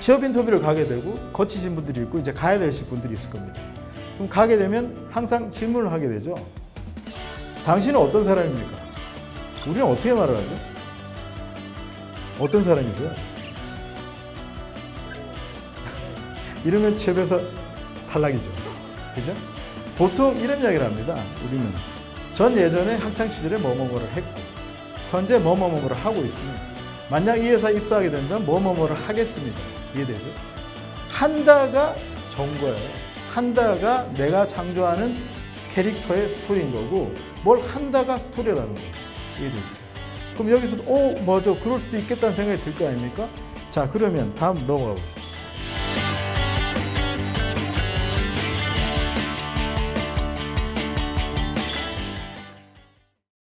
취업 인터뷰를 가게 되고 거치신 분들이 있고 이제 가야 되실 분들이 있을 겁니다. 그럼 가게 되면 항상 질문을 하게 되죠. 당신은 어떤 사람입니까? 우리는 어떻게 말을 하죠? 어떤 사람이세요? 이러면 취업에서 탈락이죠. 그죠? 보통 이런 이야기를 합니다. 우리는 전 예전에 학창 시절에 뭐뭐뭐를 했고 현재 뭐뭐뭐를 하고 있습니다. 만약 이 회사에 입사하게 된다면 뭐뭐뭐를 하겠습니다. 이해되죠? 한다가 정거예요. 한다가 내가 창조하는 캐릭터의 스토리인 거고 뭘 한다가 스토리라는 거죠. 이해되시죠? 그럼 여기서 어 맞아 그럴 수도 있겠다는 생각이 들 거 아닙니까? 자 그러면 다음 넘어가 봅시다.